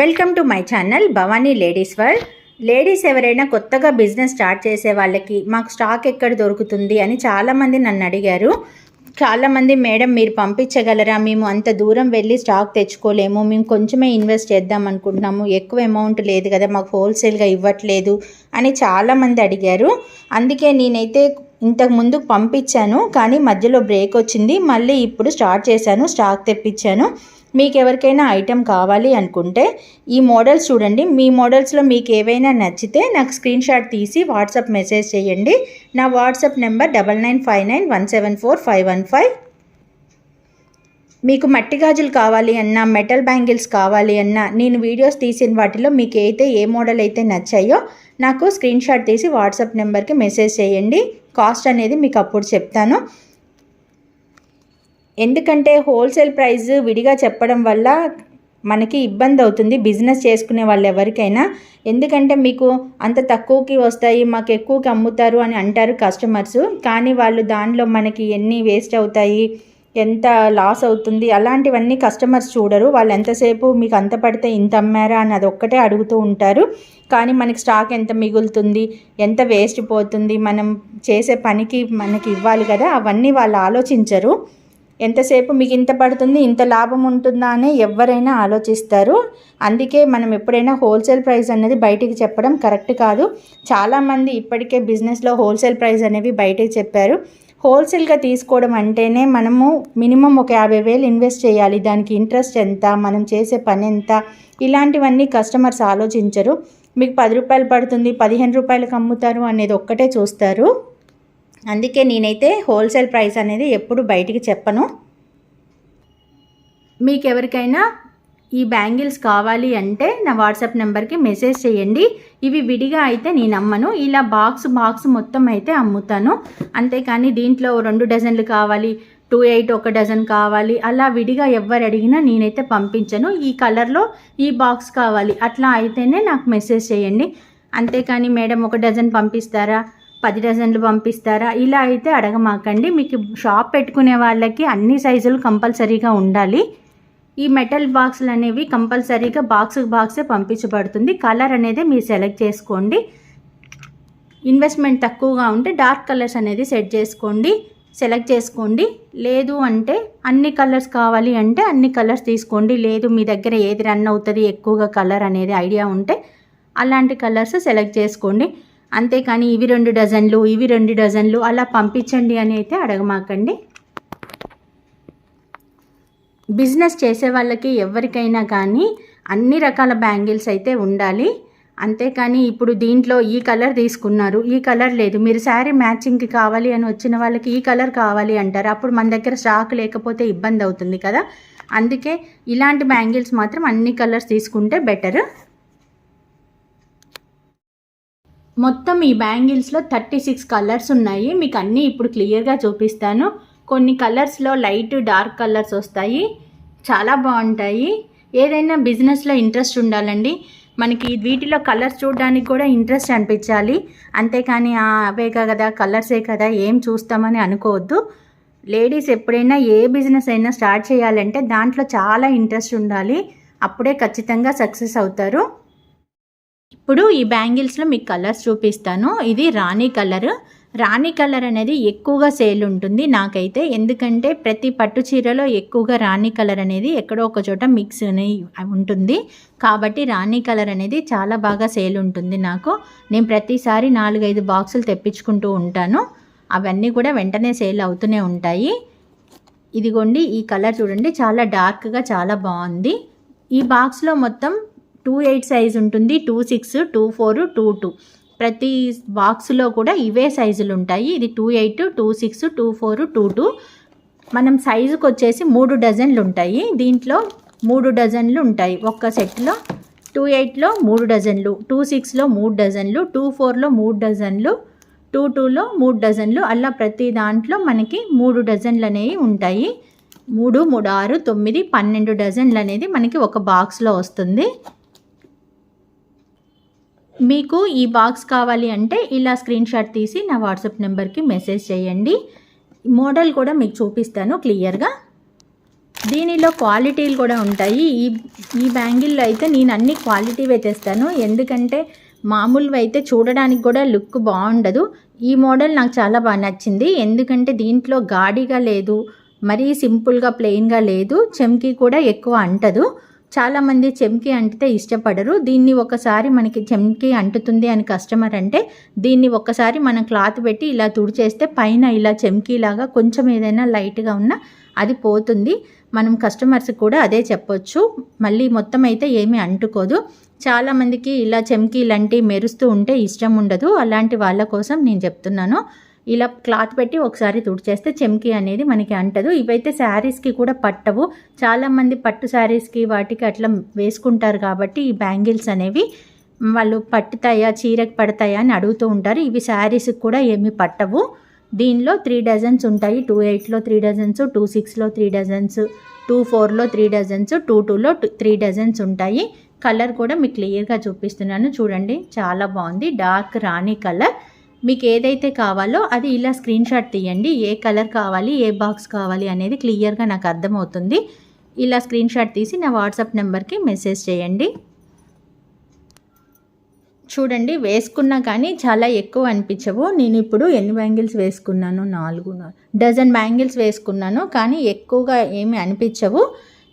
Welcome to my channel Bhavani ladies world ladies ఎవరైనా కొత్తగా business start చేసే వాళ్ళకి మాకు స్టాక్ ఎక్కడ దొరుకుతుంది అని చాలామంది నన్ను అడిగారు. చాలామంది మేడం మీరు పంపించగలరా? మేము అంత దూరం వెళ్ళి స్టాక్ తెచ్చుకోలేము. మేము కొంచెమే ఇన్వెస్ట్ చేద్దాం అనుకుంటున్నాము. ఎక్కువ అమౌంట్ లేదు కదా మాకు హోల్సేల్గా ఇవ్వట్లేదు అని చాలామంది అడిగారు. అందుకే నేనైతే ఇంతకు ముందు పంపించాను కానీ మధ్యలో బ్రేక్ వచ్చింది. మళ్ళీ ఇప్పుడు స్టార్ట్ చేశాను స్టాక్ తెప్పించాను. మీకు ఎవరికైనా ఐటెం కావాలి అనుకుంటే ఈ మోడల్స్ చూడండి. మీ మోడల్స్లో మీకు ఏవైనా నచ్చితే నాకు స్క్రీన్ షాట్ తీసి వాట్సాప్ మెసేజ్ చేయండి. నా WhatsApp number double nine five nine one seven four five one five. మీకు మట్టి గాజులు కావాలి అన్నా మెటల్ బ్యాంగిల్స్ కావాలి అన్నా నేను వీడియోస్ తీసిన వాటిలో మీకు అయితే ఏ మోడల్ అయితే నచ్చాయో నాకు స్క్రీన్ షాట్ తీసి వాట్సాప్ నెంబర్కి మెసేజ్ చేయండి. కాస్ట్ అనేది మీకు అప్పుడు చెప్తాను. ఎందుకంటే హోల్సేల్ ప్రైస్ విడిగా చెప్పడం వల్ల మనకి ఇబ్బంది అవుతుంది బిజినెస్ చేసుకునే వాళ్ళు ఎవరికైనా. ఎందుకంటే మీకు అంత తక్కువకి వస్తాయి మాకు ఎక్కువకి అమ్ముతారు అని అంటారు కస్టమర్స్. కానీ వాళ్ళు దానిలో మనకి ఎన్ని వేస్ట్ అవుతాయి ఎంత లాస్ అవుతుంది అలాంటివన్నీ కస్టమర్స్ చూడరు. వాళ్ళు ఎంతసేపు మీకు అంత పడితే ఇంత అమ్మారా అని అది ఒక్కటే అడుగుతూ ఉంటారు. కానీ మనకి స్టాక్ ఎంత మిగులుతుంది ఎంత వేస్ట్ పోతుంది మనం చేసే పనికి మనకి ఇవ్వాలి కదా అవన్నీ వాళ్ళు ఆలోచించరు. ఎంతసేపు మీకు ఇంత పడుతుంది ఇంత లాభం ఉంటుందా అని ఎవరైనా ఆలోచిస్తారు. అందుకే మనం ఎప్పుడైనా హోల్సేల్ ప్రైస్ అనేది బయటికి చెప్పడం కరెక్ట్ కాదు. చాలామంది ఇప్పటికే బిజినెస్లో హోల్సేల్ ప్రైస్ అనేవి బయటికి చెప్పారు. హోల్సేల్గా తీసుకోవడం అంటేనే మనము మినిమం ఒక యాభై వేలు ఇన్వెస్ట్ చేయాలి. దానికి ఇంట్రెస్ట్ ఎంత మనం చేసే పని ఎంత? ఇలాంటివన్నీ కస్టమర్స్ ఆలోచించరు. మీకు పది రూపాయలు పడుతుంది పదిహేను రూపాయలకు అమ్ముతారు అనేది ఒక్కటే చూస్తారు. అందుకే నేనైతే హోల్సేల్ ప్రైస్ అనేది ఎప్పుడు బయటికి చెప్పను. మీకు ఎవరికైనా ఈ బ్యాంగిల్స్ కావాలి అంటే నా వాట్సాప్ నెంబర్కి మెసేజ్ చేయండి. ఇవి విడిగా అయితే నేను అమ్మను. ఇలా బాక్స్ బాక్స్ మొత్తం అయితే అమ్ముతాను. అంతేకాని దీంట్లో రెండు డజన్లు కావాలి టూ ఎయిట్ ఒక డజన్ కావాలి అలా విడిగా ఎవరు అడిగినా నేనైతే పంపించను. ఈ కలర్లో ఈ బాక్స్ కావాలి అట్లా అయితేనే నాకు మెసేజ్ చేయండి. అంతేకాని మేడం ఒక డజన్ పంపిస్తారా? పది డజన్లు పంపిస్తారా? ఇలా అయితే అడగమాకండి. మీకు షాప్ పెట్టుకునే వాళ్ళకి అన్ని సైజులు కంపల్సరీగా ఉండాలి. ఈ మెటల్ బాక్సులు అనేవి కంపల్సరీగా బాక్స్ బాక్సే పంపించబడుతుంది. కలర్ అనేది మీరు సెలెక్ట్ చేసుకోండి. ఇన్వెస్ట్మెంట్ తక్కువగా ఉంటే డార్క్ కలర్స్ అనేది సెట్ చేసుకోండి. సెలెక్ట్ చేసుకోండి. లేదు అంటే అన్ని కలర్స్ కావాలి అంటే అన్ని కలర్స్ తీసుకోండి. లేదు మీ దగ్గర ఏది రన్ అవుతుంది ఎక్కువగా కలర్ అనేది ఐడియా ఉంటే అలాంటి కలర్స్ సెలెక్ట్ చేసుకోండి. అంతేకాని ఇవి రెండు డజన్లు ఇవి రెండు డజన్లు అలా పంపించండి అని అయితే అడగమాకండి. బిజినెస్ చేసే వాళ్ళకి ఎవరికైనా కానీ అన్ని రకాల బ్యాంగిల్స్ అయితే ఉండాలి. అంతేకాని ఇప్పుడు దీంట్లో ఈ కలర్ తీసుకున్నారు ఈ కలర్ లేదు మీరు శారీ మ్యాచింగ్కి కావాలి అని వచ్చిన వాళ్ళకి ఈ కలర్ కావాలి అంటారు. అప్పుడు మన దగ్గర స్టాక్ లేకపోతే ఇబ్బంది అవుతుంది కదా. అందుకే ఇలాంటి బ్యాంగిల్స్ మాత్రం అన్ని కలర్స్ తీసుకుంటే బెటర్. మొత్తం ఈ బ్యాంగిల్స్లో థర్టీ సిక్స్ కలర్స్ ఉన్నాయి. మీకు అన్నీ ఇప్పుడు క్లియర్గా చూపిస్తాను. కొన్ని కలర్స్లో లైట్ డార్క్ కలర్స్ వస్తాయి. చాలా బాగుంటాయి. ఏదైనా బిజినెస్లో ఇంట్రెస్ట్ ఉండాలండి. మనకి వీటిలో కలర్స్ చూడడానికి కూడా ఇంట్రెస్ట్ అనిపించాలి. అంతేకాని అవే కదా కలర్సే కదా ఏం చూస్తామని అనుకోవద్దు. లేడీస్ ఎప్పుడైనా ఏ బిజినెస్ అయినా స్టార్ట్ చేయాలంటే దాంట్లో చాలా ఇంట్రెస్ట్ ఉండాలి. అప్పుడే ఖచ్చితంగా సక్సెస్ అవుతారు. ఇప్పుడు ఈ బ్యాంగిల్స్లో మీకు కలర్స్ చూపిస్తాను. ఇది రాణి కలర్. రాణి కలర్ అనేది ఎక్కువగా సేల్ ఉంటుంది నాకైతే. ఎందుకంటే ప్రతి పట్టు చీరలో ఎక్కువగా రాణి కలర్ అనేది ఎక్కడో ఒక చోట మిక్స్ ఉంటుంది. కాబట్టి రాణి కలర్ అనేది చాలా బాగా సేల్ ఉంటుంది నాకు. నేను ప్రతిసారి నాలుగైదు బాక్సులు తెప్పించుకుంటూ ఉంటాను. అవన్నీ కూడా వెంటనే సేల్ అవుతూనే ఉంటాయి. ఇదిగోండి ఈ కలర్ చూడండి చాలా డార్క్గా చాలా బాగుంది. ఈ బాక్స్లో మొత్తం టూ ఎయిట్ సైజ్ ఉంటుంది two six two four two two. ప్రతి బాక్స్లో కూడా ఇవే సైజులు ఉంటాయి. ఇది two eight two six two four two two. మనం సైజుకి వచ్చేసి మూడు డజన్లు ఉంటాయి. దీంట్లో మూడు డజన్లు ఉంటాయి. ఒక్క సెట్లో టూ ఎయిట్లో మూడు డజన్లు టూ సిక్స్లో మూడు డజన్లు టూ ఫోర్లో మూడు డజన్లు టూ టూలో మూడు డజన్లు. అలా ప్రతి దాంట్లో మనకి మూడు డజన్లు అనేవి ఉంటాయి. మూడు మూడు ఆరు తొమ్మిది పన్నెండు డజన్లు అనేది మనకి ఒక బాక్స్లో వస్తుంది. మీకు ఈ బాక్స్ కావాలి అంటే ఇలా స్క్రీన్ షాట్ తీసి నా వాట్సాప్ నెంబర్కి మెసేజ్ చేయండి. మోడల్ కూడా మీకు చూపిస్తాను క్లియర్గా దీనిలో క్వాలిటీలు కూడా ఉంటాయి. ఈ ఈ బ్యాంగిల్లో అయితే నేను అన్ని క్వాలిటీవే తెస్తాను. ఎందుకంటే మామూలువి అయితే చూడడానికి కూడా లుక్ బాగుండదు. ఈ మోడల్ నాకు చాలా బాగా నచ్చింది. ఎందుకంటే దీంట్లో గాడిగా లేదు. మరీ సింపుల్గా ప్లెయిన్గా లేదు. చెమ్కి కూడా ఎక్కువ అంటదు. చాలామంది చెమ్కి అంటితే ఇష్టపడరు. దీన్ని ఒకసారి మనకి చెమ్కి అంటుతుంది అని కస్టమర్ అంటే దీన్ని ఒక్కసారి మనం క్లాత్ పెట్టి ఇలా తుడిచేస్తే పైన ఇలా చెమ్కీలాగా కొంచెం ఏదైనా లైట్గా ఉన్నా అది పోతుంది. మనం కస్టమర్స్కి కూడా అదే చెప్పొచ్చు. మళ్ళీ మొత్తం అయితే ఏమీ అంటుకోదు. చాలామందికి ఇలా చెమ్కీలంటి మెరుస్తూ ఉంటే ఇష్టం ఉండదు. అలాంటి వాళ్ళ కోసం నేను చెప్తున్నాను. ఇలా క్లాత్ పెట్టి ఒకసారి తుడిచేస్తే చెమ్కి అనేది మనకి అంటదు. ఇవైతే శారీస్కి కూడా పట్టవు. చాలామంది పట్టు శారీస్కి వాటికి అట్లా వేసుకుంటారు కాబట్టి ఈ బ్యాంగిల్స్ అనేవి వాళ్ళు పట్టుతాయా చీరకు పడతాయా అని అడుగుతూ ఉంటారు. ఇవి శారీస్కి కూడా ఏమీ పట్టవు. దీనిలో త్రీ డజన్స్ ఉంటాయి. టూ ఎయిట్లో త్రీ డజన్స్ టూ సిక్స్లో త్రీ డజన్స్ టూ ఫోర్లో త్రీ డజన్స్ టూ టూలో త్రీ డజన్స్ ఉంటాయి. కలర్ కూడా మీకు క్లియర్గా చూపిస్తున్నాను. చూడండి చాలా బాగుంది. డార్క్ రాణి కలర్ మీకు ఏదైతే కావాలో అది ఇలా స్క్రీన్ షాట్ తీయండి. ఏ కలర్ కావాలి ఏ బాక్స్ కావాలి అనేది క్లియర్గా నాకు అర్థమవుతుంది. ఇలా స్క్రీన్ షాట్ తీసి నా వాట్సాప్ నెంబర్కి మెసేజ్ చేయండి. చూడండి వేసుకున్నా కానీ చాలా ఎక్కువ అనిపించవు. నేను ఇప్పుడు ఎన్ని బ్యాంగిల్స్ వేసుకున్నాను నాలుగు డజన్ బ్యాంగిల్స్ వేసుకున్నాను. కానీ ఎక్కువగా ఏమి అనిపించవు.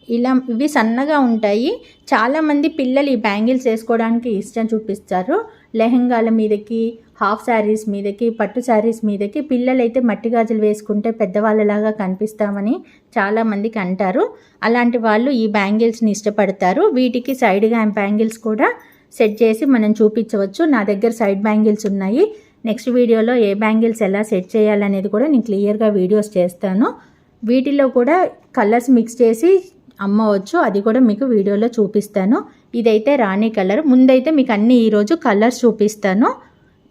ఇలా ఇవి సన్నగా ఉంటాయి. చాలామంది పిల్లలు ఈ బ్యాంగిల్స్ వేసుకోవడానికి ఇష్టం చూపిస్తారు. లెహంగాల మీదకి హాఫ్ శారీస్ మీదకి పట్టు శారీస్ మీదకి పిల్లలైతే మట్టి గాజులు వేసుకుంటే పెద్దవాళ్ళలాగా కనిపిస్తామని చాలామందికి అంటారు. అలాంటి వాళ్ళు ఈ బ్యాంగిల్స్ని ఇష్టపడతారు. వీటికి సైడ్గా బ్యాంగిల్స్ కూడా సెట్ చేసి మనం చూపించవచ్చు. నా దగ్గర సైడ్ బ్యాంగిల్స్ ఉన్నాయి. నెక్స్ట్ వీడియోలో ఏ బ్యాంగిల్స్ ఎలా సెట్ చేయాలనేది కూడా నేను క్లియర్గా వీడియోస్ చేస్తాను. వీటిలో కూడా కలర్స్ మిక్స్ చేసి అమ్మవచ్చు. అది కూడా మీకు వీడియోలో చూపిస్తాను. ఇదైతే రాణి కలర్. ముందైతే మీకు అన్ని ఈరోజు కలర్స్ చూపిస్తాను.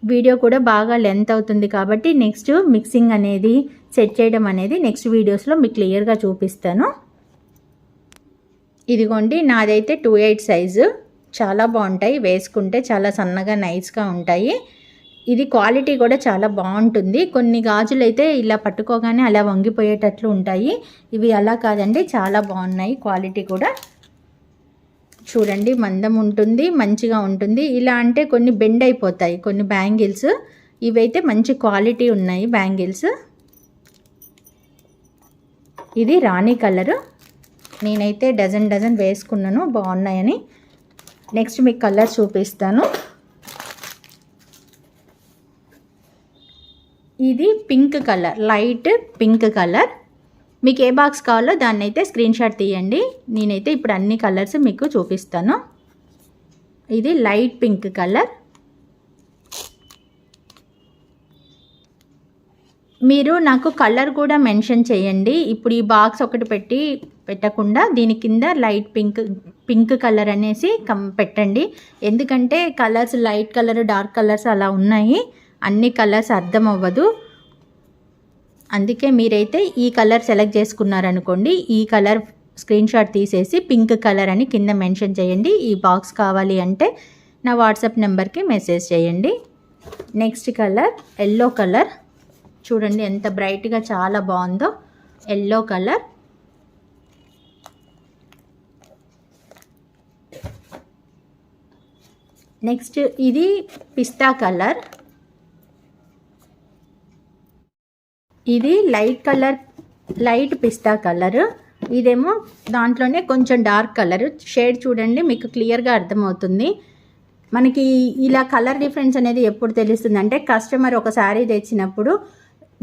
వీడియో కూడా బాగా లెంత్ అవుతుంది కాబట్టి నెక్స్ట్ మిక్సింగ్ అనేది సెట్ చేయడం అనేది నెక్స్ట్ వీడియోస్లో మీకు క్లియర్గా చూపిస్తాను. ఇదిగోండి నాదైతే టూ ఎయిట్ సైజు చాలా బాగుంటాయి. వేసుకుంటే చాలా సన్నగా నైస్గా ఉంటాయి. ఇది క్వాలిటీ కూడా చాలా బాగుంటుంది. కొన్ని గాజులు అయితే ఇలా పట్టుకోగానే అలా వంగిపోయేటట్లు ఉంటాయి. ఇవి అలా కాదండి చాలా బాగున్నాయి. క్వాలిటీ కూడా. చూడండి మందం ఉంటుంది మంచిగా ఉంటుంది. ఇలా అంటే కొన్ని బెండ్ అయిపోతాయి కొన్ని బ్యాంగిల్స్. ఇవైతే మంచి క్వాలిటీ ఉన్నాయి బ్యాంగిల్స్. ఇది రాణి కలరు. నేనైతే డజన్ డజన్ వేసుకున్నాను బాగున్నాయని. నెక్స్ట్ మీకు కలర్ చూపిస్తాను. ఇది pink colour light pink colour. మీకు ఏ బాక్స్ కావాలో దాన్ని అయితే స్క్రీన్ షాట్ తీయండి. నేనైతే ఇప్పుడు అన్ని కలర్స్ మీకు చూపిస్తాను. ఇది లైట్ పింక్ కలర్ మీరు నాకు కలర్ కూడా మెన్షన్ చేయండి. ఇప్పుడు ఈ బాక్స్ ఒకటి పెట్టి పెట్టకుండా దీని కింద లైట్ పింక్ పింక్ కలర్ అనేసి కం పెట్టండి. ఎందుకంటే colours light colour dark colours అలా ఉన్నాయి. అన్ని కలర్స్ అర్థం అవ్వదు అందుకే మీరైతే ఈ కలర్ సెలెక్ట్ చేసుకున్నారనుకోండి ఈ కలర్ స్క్రీన్ షాట్ తీసేసి పింక్ కలర్ అని కింద మెన్షన్ చేయండి. ఈ బాక్స్ కావాలి అంటే నా వాట్సాప్ నెంబర్కి మెసేజ్ చేయండి. Next colour yellow colour. చూడండి ఎంత బ్రైట్గా చాలా బాగుందో. Yellow colour. నెక్స్ట్ ఇది పిస్తా కలర్. ఇది లైట్ కలర్ లైట్ పిస్తా కలర్ ఇదేమో దాంట్లోనే కొంచెం డార్క్ కలర్ షేడ్ చూడండి మీకు క్లియర్గా అర్థమవుతుంది. మనకి ఇలా కలర్ డిఫరెన్స్ అనేది ఎప్పుడు తెలుస్తుంది అంటే కస్టమర్ ఒక శారీ తెచ్చినప్పుడు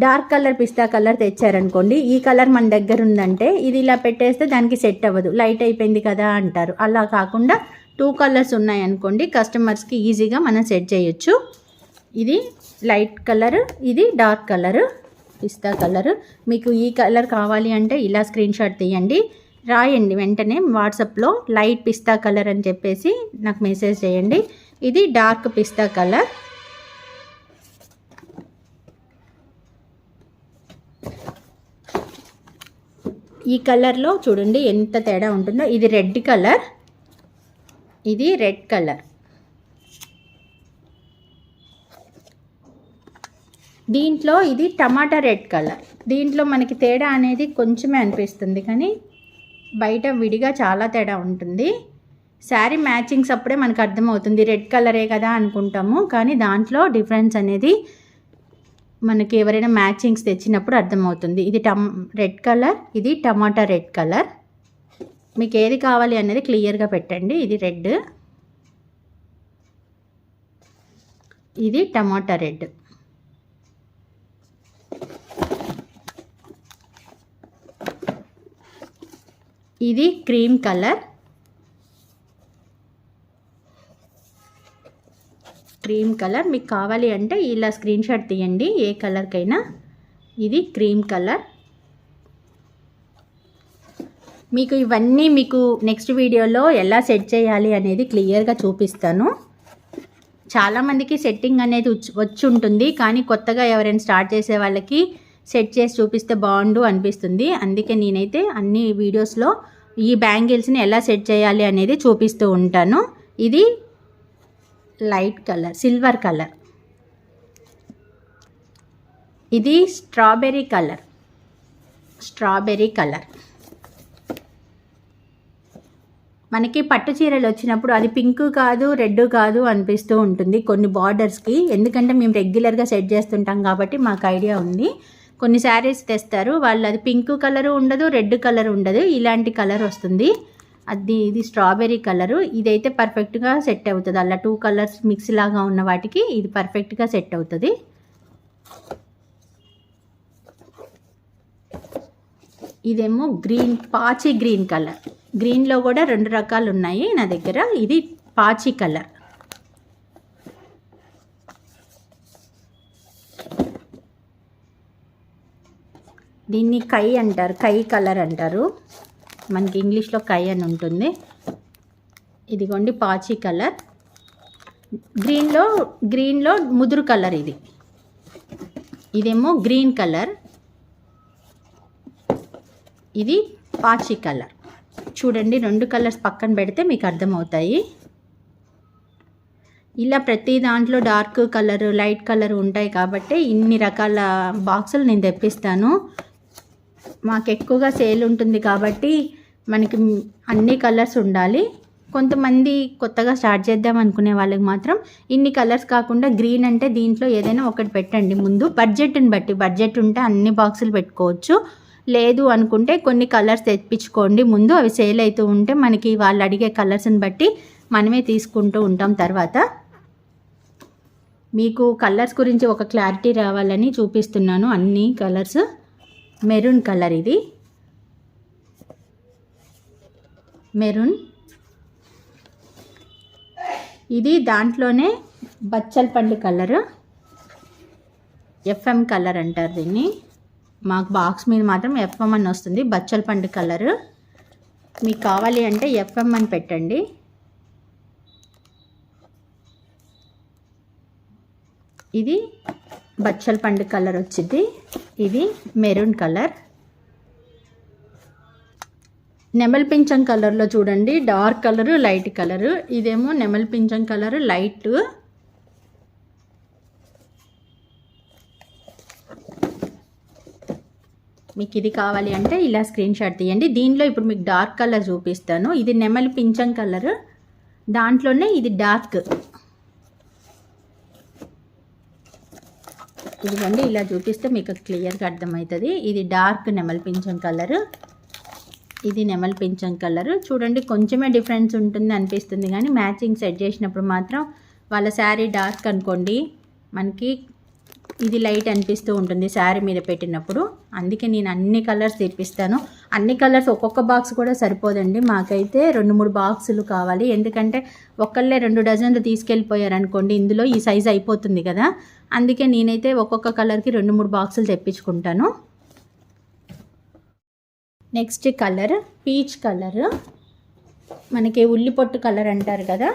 డార్క్ కలర్ పిస్తా కలర్ తెచ్చారనుకోండి ఈ కలర్ మన దగ్గర ఉందంటే ఇది ఇలా పెట్టేస్తే దానికి సెట్ అవ్వదు. లైట్ అయిపోయింది కదా అంటారు. అలా కాకుండా టూ కలర్స్ ఉన్నాయనుకోండి కస్టమర్స్కి ఈజీగా మనం సెట్ చేయొచ్చు. ఇది లైట్ కలర్ ఇది డార్క్ కలర్ పిస్తా కలర్. మీకు ఈ కలర్ కావాలి అంటే ఇలా స్క్రీన్ షాట్ తీయండి. రాయండి వెంటనే వాట్సాప్లో లైట్ పిస్తా కలర్ అని చెప్పేసి నాకు మెసేజ్ చేయండి. ఇది డార్క్ పిస్తా కలర్. ఈ కలర్లో చూడండి ఎంత తేడా ఉంటుందో. ఇది రెడ్ కలర్. ఇది రెడ్ కలర్. దీంట్లో ఇది టమాటా రెడ్ కలర్. దీంట్లో మనకి తేడా అనేది కొంచెమే అనిపిస్తుంది కానీ బయట విడిగా చాలా తేడా ఉంటుంది. శారీ మ్యాచింగ్స్ అప్పుడే మనకు అర్థమవుతుంది రెడ్ కలరే కదా అనుకుంటాము కానీ దాంట్లో డిఫరెన్స్ అనేది మనకి ఎవరైనా మ్యాచింగ్స్ తెచ్చినప్పుడు అర్థమవుతుంది. ఇది టమ్ రెడ్ కలర్ ఇది టమాటా రెడ్ కలర్. మీకు ఏది కావాలి అనేది క్లియర్గా పెట్టండి ఇది రెడ్. ఇది టమాటా రెడ్. ఇది క్రీమ్ కలర్. క్రీమ్ కలర్ మీకు కావాలి అంటే ఇలా స్క్రీన్ షాట్ తీయండి ఏ కలర్కైనా. ఇది క్రీమ్ కలర్. మీకు ఇవన్నీ మీకు నెక్స్ట్ వీడియోలో ఎలా సెట్ చేయాలి అనేది క్లియర్గా చూపిస్తాను. చాలామందికి సెట్టింగ్ అనేది వచ్చి ఉంటుంది కానీ కొత్తగా ఎవరైనా స్టార్ట్ చేసే వాళ్ళకి సెట్ చేసి చూపిస్తే బాగుండు అనిపిస్తుంది. అందుకే నేనైతే అన్ని వీడియోస్లో ఈ బ్యాంగిల్స్ని ఎలా సెట్ చేయాలి అనేది చూపిస్తూ ఉంటాను. ఇది లైట్ కలర్ సిల్వర్ కలర్. ఇది స్ట్రాబెర్రీ కలర్. Strawberry colour. మనకి పట్టు చీరలు వచ్చినప్పుడు అది పింక్ కాదు రెడ్ కాదు అనిపిస్తూ ఉంటుంది కొన్ని బార్డర్స్కి. ఎందుకంటే మేము రెగ్యులర్గా సెట్ చేస్తుంటాం కాబట్టి మాకు ఐడియా ఉంది. కొన్ని శారీస్ తెస్తారు. వాళ్ళు అది పింక్ కలర్ ఉండదు రెడ్ కలర్ ఉండదు. ఇలాంటి కలర్ వస్తుంది. అది ఇది స్ట్రాబెర్రీ కలరు. ఇదైతే పర్ఫెక్ట్గా సెట్ అవుతుంది. అలా టూ కలర్స్ మిక్స్ లాగా ఉన్న వాటికి ఇది పర్ఫెక్ట్గా సెట్ అవుతుంది. ఇదేమో గ్రీన్ పాచి గ్రీన్ కలర్. గ్రీన్లో కూడా రెండు రకాలు ఉన్నాయి నా దగ్గర. ఇది పాచి కలర్. దీన్ని కై అంటారు కై కలర్ అంటారు. మనకి ఇంగ్లీష్లో కై అని ఉంటుంది. ఇదిగోండి పాచి కలర్. గ్రీన్లో గ్రీన్లో ముదురు కలర్ ఇది. ఇదేమో గ్రీన్ కలర్. ఇది పాచి కలర్. చూడండి రెండు కలర్స్ పక్కన పెడితే మీకు అర్థమవుతాయి. ఇలా ప్రతి దాంట్లో డార్క్ కలర్ లైట్ కలర్ ఉంటాయి కాబట్టి ఇన్ని రకాల బాక్సులు నేను తెప్పిస్తాను. మాకు ఎక్కువగా సేల్ ఉంటుంది కాబట్టి మనకి అన్ని కలర్స్ ఉండాలి. కొంతమంది కొత్తగా స్టార్ట్ చేద్దాం అనుకునే వాళ్ళకి మాత్రం ఇన్ని కలర్స్ కాకుండా గ్రీన్ అంటే దీంట్లో ఏదైనా ఒకటి పెట్టండి. ముందు బడ్జెట్ని బట్టి బడ్జెట్ ఉంటే అన్ని బాక్సులు పెట్టుకోవచ్చు. లేదు అనుకుంటే కొన్ని కలర్స్ తెప్పించుకోండి. ముందు అవి సేల్ అవుతూ ఉంటే మనకి వాళ్ళు అడిగే కలర్స్ని బట్టి మనమే తీసుకుంటూ ఉంటాం తర్వాత. మీకు కలర్స్ గురించి ఒక క్లారిటీ రావాలని చూపిస్తున్నాను అన్ని కలర్స్. మెరూన్ కలర్ ఇది. మెరూన్. ఇది దాంట్లోనే బచ్చల్ పండు కలర్. ఎఫ్ఎం కలర్ అంటారు దీన్ని. మాకు బాక్స్ మీద మాత్రం ఎఫ్ఎం అని వస్తుంది బచ్చల పండు కలరు. మీకు కావాలి అంటే ఎఫ్ఎం అని పెట్టండి. ఇది బచ్చల పండు కలర్ వచ్చింది. ఇది మెరూన్ కలర్. నెమల్ పింఛం కలర్లో చూడండి. Dark colour light colour. ఇదేమో నెమల్ పింఛం కలరు లైట్. మీకు ఇది కావాలి అంటే ఇలా స్క్రీన్ షాట్ తీయండి. దీనిలో ఇప్పుడు మీకు డార్క్ కలర్ చూపిస్తాను. ఇది నెమలి పింఛం కలర్. దాంట్లోనే ఇది డార్క్. ఇదిగోండి ఇలా చూపిస్తే మీకు క్లియర్గా అర్థమవుతుంది. ఇది డార్క్ నెమలి పింఛం కలర్. ఇది నెమలి పింఛం కలర్. చూడండి కొంచెమే డిఫరెన్స్ ఉంటుంది అనిపిస్తుంది కానీ మ్యాచింగ్ సెట్ చేసినప్పుడు మాత్రం వాళ్ళ శారీ డార్క్ అనుకోండి. మనకి ఇది లైట్ అనిపిస్తూ ఉంటుంది శారీ మీద పెట్టినప్పుడు. అందుకే నేను అన్ని కలర్స్ తెప్పిస్తాను అన్ని కలర్స్ ఒక్కొక్క బాక్స్ కూడా సరిపోదండి. మాకైతే రెండు మూడు బాక్సులు కావాలి. ఎందుకంటే ఒక్కళ్ళే రెండు డజన్లు తీసుకెళ్ళిపోయారనుకోండి ఇందులో ఈ సైజ్ అయిపోతుంది కదా. అందుకే నేనైతే ఒక్కొక్క కలర్కి రెండు మూడు బాక్సులు తెప్పించుకుంటాను. Next colour peach colour. మనకి ఉల్లిపొట్టు కలర్ అంటారు కదా.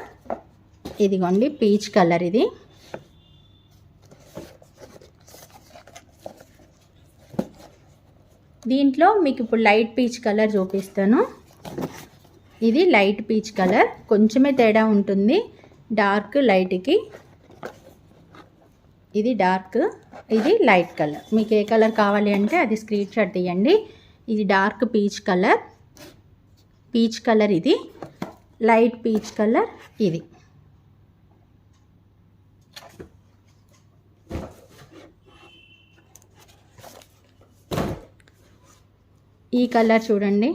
ఇదిగోండి పీచ్ కలర్ ఇది. దీంట్లో మీకు ఇప్పుడు లైట్ పీచ్ కలర్ చూపిస్తాను. ఇది లైట్ పీచ్ కలర్. కొంచెమే తేడా ఉంటుంది. డార్క్ లైట్కి. ఇది డార్క్ ఇది లైట్ కలర్. మీకు ఏ కలర్ కావాలి అంటే అది స్క్రీన్ షాట్ తీయండి. ఇది dark peach colour. Peach colour ఇది. లైట్ పీచ్ కలర్ ఇది. ఈ కలర్ చూడండి.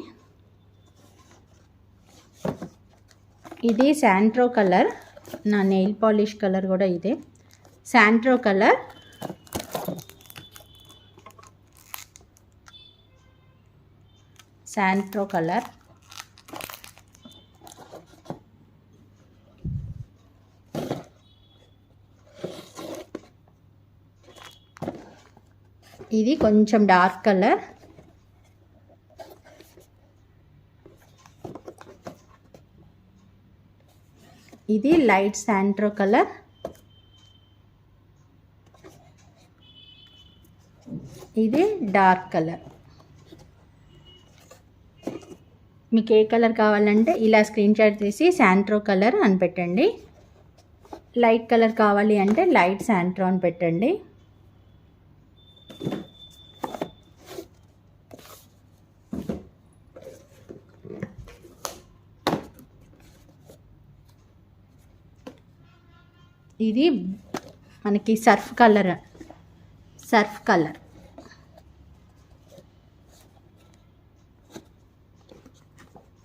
ఇది శాంట్రో కలర్. నా నెయిల్ పాలిష్ కలర్ కూడా ఇదే. Santro colour. Santro colour. ఇది కొంచెం డార్క్ కలర్. ఇది లైట్ శాంట్రో కలర్. ఇది డార్క్ కలర్. మీకు ఏ కలర్ కావాలంటే ఇలా స్క్రీన్ షాట్ తీసి శాంట్రో కలర్ అని పెట్టండి. లైట్ కలర్ కావాలి అంటే లైట్ శాంట్రో అని పెట్టండి. ఇది మనకి సర్ఫ్ కలర్ సర్ఫ్ కలర్.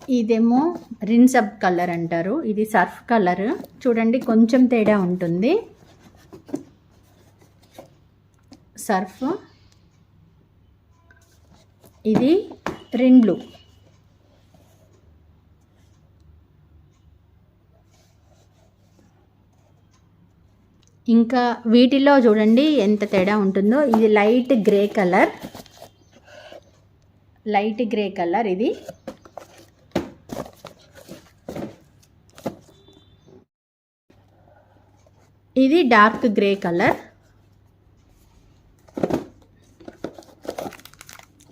ఇదేమో రిన్సబ్ కలర్ అంటారు. ఇది సర్ఫ్ కలర్. చూడండి కొంచెం తేడా ఉంటుంది. సర్ఫ్. ఇది రిన్ బ్లూ. ఇంకా వీటిలో చూడండి ఎంత తేడా ఉంటుందో. ఇది light grey colour. Light grey colour ఇది. ఇది డార్క్ గ్రే కలర్.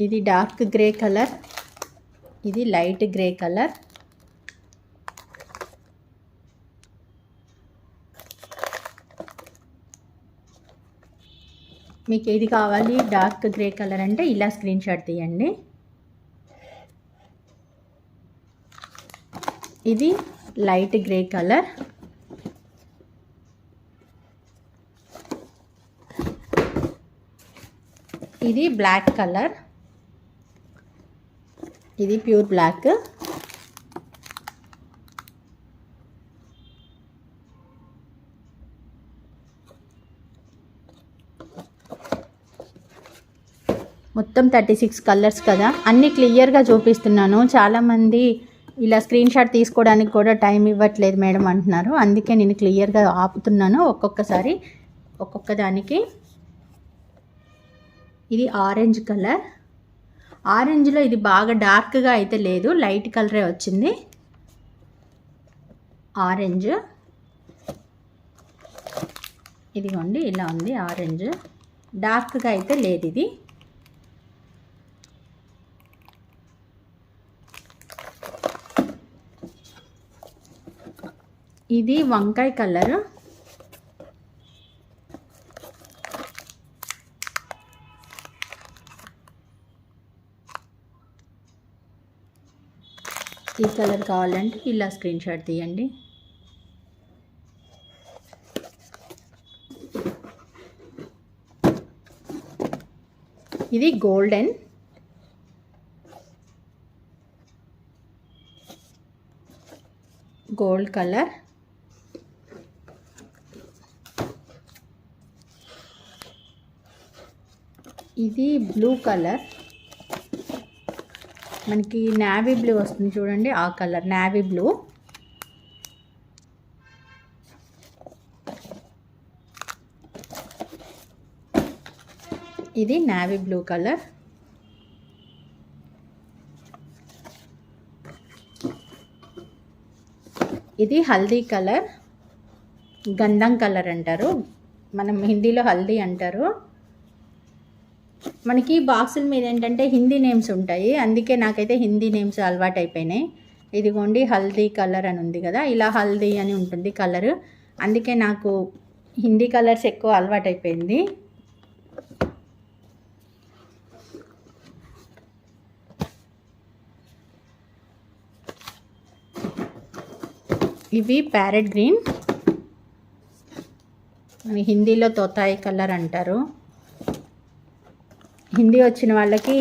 ఇది డార్క్ గ్రే కలర్. ఇది లైట్ గ్రే కలర్. మీకు ఏది కావాలి? డార్క్ గ్రే కలర్ అంటే ఇలా స్క్రీన్ షాట్ తీయండి. ఇది లైట్ గ్రే కలర్. ఇది బ్లాక్ కలర్. ఇది ప్యూర్ బ్లాక్. మొత్తం థర్టీ సిక్స్ కలర్స్ కదా. అన్నీ క్లియర్గా చూపిస్తున్నాను. చాలామంది ఇలా స్క్రీన్ షాట్ తీసుకోవడానికి కూడా టైం ఇవ్వట్లేదు మేడం అంటున్నారు. అందుకే నేను క్లియర్గా ఆపుతున్నాను ఒక్కొక్కసారి ఒక్కొక్క దానికి. ఇది ఆరెంజ్ కలర్. ఆరెంజ్లో ఇది బాగా డార్క్గా అయితే లేదు లైట్ కలరే వచ్చింది. ఆరెంజ్. ఇదిగోండి ఇలా ఉంది ఆరెంజ్. డార్క్గా అయితే లేదు ఇది. ఇది వంకాయ కలర్. ఈ కలర్ కావాలంటే ఇలా స్క్రీన్ షాట్ తీయండి. ఇది గోల్డెన్. Gold colour. ఇది బ్లూ కలర్ మనకి నావీ బ్లూ వస్తుంది చూడండి ఆ కలర్ నావీ బ్లూ ఇది నావీ బ్లూ కలర్ ఇది హల్దీ కలర్. గంధం కలర్ అంటారు. మనం హిందీలో హల్దీ అంటారు. మనకి బాక్సుల మీద ఏంటంటే హిందీ నేమ్స్ ఉంటాయి. అందుకే నాకైతే హిందీ నేమ్స్ అలవాటు అయిపోయినాయి. ఇదిగోండి హల్దీ కలర్ అని ఉంది కదా ఇలా హల్దీ అని ఉంటుంది కలర్. అందుకే నాకు హిందీ కలర్స్ ఎక్కువ అలవాటు అయిపోయింది. ఇవి ప్యారెట్ గ్రీన్. హిందీలో తోతాయి కలర్ అంటారు. హిందీ వచ్చిన వాళ్ళకి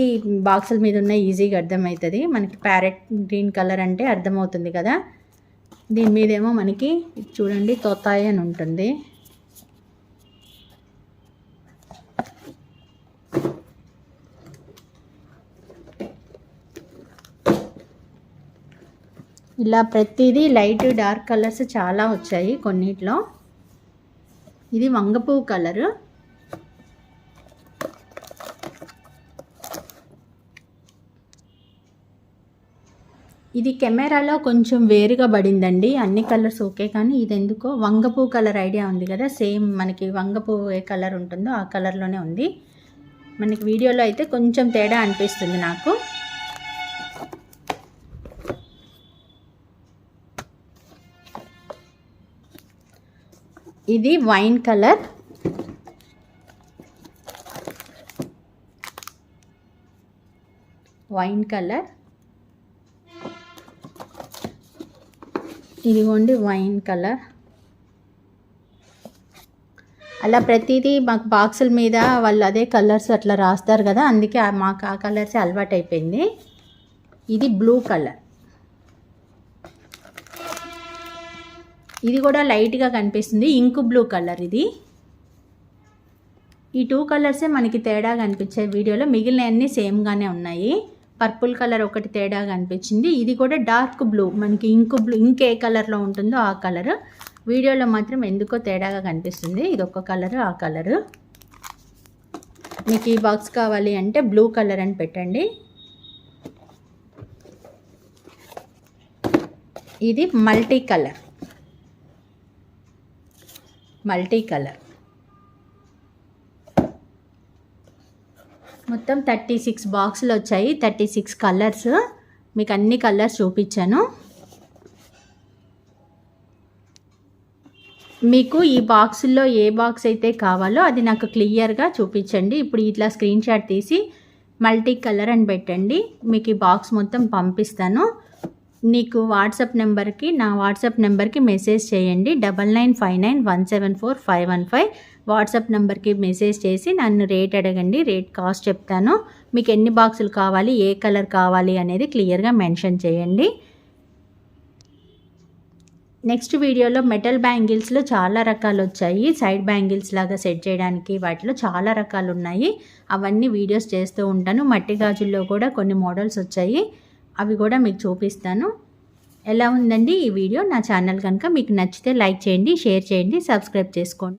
బాక్సుల మీద ఉన్న ఈజీగా అర్థమవుతుంది. మనకి ప్యారెట్ గ్రీన్ కలర్ అంటే అర్థమవుతుంది కదా. దీని మీదేమో మనకి చూడండి తోతాయి అని ఉంటుంది. ఇలా ప్రతిదీ లైట్ డార్క్ కలర్స్ చాలా వచ్చాయి కొన్నిట్లో. ఇది వంగపువ్వు కలరు. ఇది కెమెరాలో కొంచెం వేరుగా పడిందండి. అన్ని కలర్స్ ఓకే కానీ ఇది ఎందుకో వంగపూ కలర్ ఐడియా ఉంది కదా. సేమ్ మనకి వంగపూ ఏ కలర్ ఉంటుందో ఆ కలర్లోనే ఉంది. మనకి వీడియోలో అయితే కొంచెం తేడా అనిపిస్తుంది నాకు. ఇది వైన్ కలర్. Wine colour. ఇదిగోండి వైన్ కలర్ అలా ప్రతిదీ మాకు బాక్సుల మీద వాళ్ళు అదే కలర్స్ అట్లా రాస్తారు కదా అందుకే మాకు ఆ కలర్స్ అలవాటు అయిపోయింది. ఇది బ్లూ కలర్ ఇది కూడా లైట్గా కనిపిస్తుంది ఇంకు బ్లూ కలర్ ఇది. ఈ టూ కలర్సే మనకి తేడా కనిపించే వీడియోలో మిగిలిన అన్నీ సేమ్గానే ఉన్నాయి. పర్పుల్ కలర్ ఒకటి తేడాగా అనిపించింది ఇది కూడా డార్క్ బ్లూ మనకి ఇంకు బ్లూ ఇంకే కలర్లో ఉంటుందో ఆ కలర్. వీడియోలో మాత్రం ఎందుకో తేడాగా కనిపిస్తుంది. ఇది ఒక కలర్ ఆ కలరు. మీకు ఈ బాక్స్ కావాలి అంటే బ్లూ కలర్ అని పెట్టండి. ఇది మల్టీ కలర్. Multi colour. మొత్తం థర్టీ సిక్స్ బాక్సులు వచ్చాయి. Thirty six colours. మీకు అన్ని కలర్స్ చూపించాను. మీకు ఈ బాక్సుల్లో ఏ బాక్స్ అయితే కావాలో అది నాకు క్లియర్గా చూపించండి. ఇప్పుడు ఇట్లా స్క్రీన్ షాట్ తీసి మల్టీ కలర్ అని పెట్టండి. మీకు ఈ బాక్స్ మొత్తం పంపిస్తాను. నీకు వాట్సాప్ నెంబర్కి నా వాట్సాప్ నెంబర్కి మెసేజ్ చేయండి. Double nine five nine one seven four five one five. WhatsApp నెంబర్కి మెసేజ్ చేసి నన్ను రేట్ అడగండి. రేట్ కాస్ట్ చెప్తాను. మీకు ఎన్ని బాక్సులు కావాలి ఏ కలర్ కావాలి అనేది క్లియర్గా మెన్షన్ చేయండి. నెక్స్ట్ వీడియోలో మెటల్ బ్యాంగిల్స్లో చాలా రకాలు వచ్చాయి. సైడ్ బ్యాంగిల్స్ లాగా సెట్ చేయడానికి వాటిలో చాలా రకాలు ఉన్నాయి. అవన్నీ వీడియోస్ చేస్తూ ఉంటాను. మట్టి గాజుల్లో కూడా కొన్ని మోడల్స్ వచ్చాయి. అవి కూడా మీకు చూపిస్తాను. ఎలా ఉందండి ఈ వీడియో? నా ఛానల్ కనుక మీకు నచ్చితే లైక్ చేయండి షేర్ చేయండి సబ్స్క్రైబ్ చేసుకోండి.